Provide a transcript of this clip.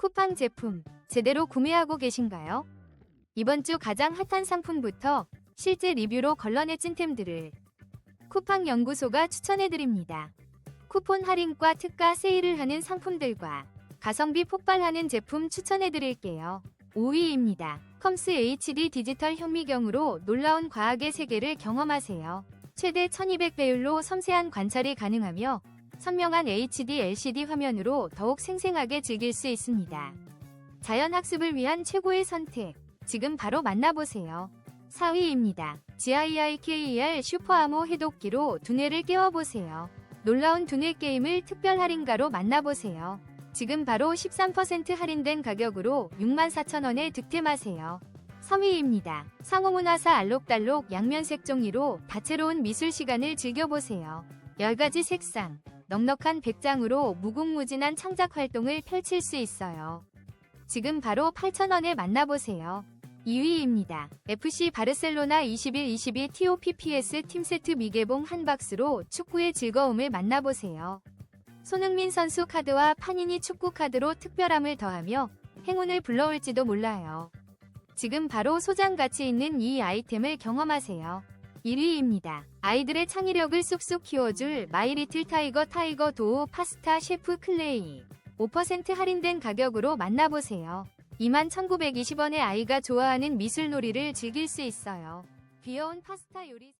쿠팡 제품 제대로 구매하고 계신가요? 이번 주 가장 핫한 상품부터 실제 리뷰로 걸러내 찐템들을 쿠팡 연구소가 추천해드립니다. 쿠폰 할인과 특가 세일을 하는 상품들과 가성비 폭발하는 제품 추천해드릴게요. 5위입니다. 컴스 HD 디지털 현미경으로 놀라운 과학의 세계를 경험하세요. 최대 1200배율로 섬세한 관찰이 가능하며 선명한 HD LCD 화면으로 더욱 생생하게 즐길 수 있습니다. 자연 학습을 위한 최고의 선택. 지금 바로 만나보세요. 4위입니다. GIIKER 슈퍼아모 해독기로 두뇌를 깨워보세요. 놀라운 두뇌 게임을 특별 할인가로 만나보세요. 지금 바로 13% 할인된 가격으로 64,000원에 득템하세요. 3위입니다. 상호문화사 알록달록 양면색 종이로 다채로운 미술 시간을 즐겨보세요. 10가지 색상, 넉넉한 백장으로 무궁무진한 창작 활동을 펼칠 수 있어요. 지금 바로 8,000원에 만나보세요. 2위입니다. FC 바르셀로나 21-22 TOPPS 팀세트 미개봉 한 박스로 축구의 즐거움을 만나보세요. 손흥민 선수 카드와 파니니 축구 카드로 특별함을 더하며 행운을 불러올지도 몰라요. 지금 바로 소장 가치 있는 이 아이템을 경험하세요. 1위입니다. 아이들의 창의력을 쑥쑥 키워줄 마이리틀 타이거 타이거 도우 파스타 셰프 클레이 5% 할인된 가격으로 만나보세요. 21,920원에 아이가 좋아하는 미술놀이를 즐길 수 있어요. 귀여운 파스타 요리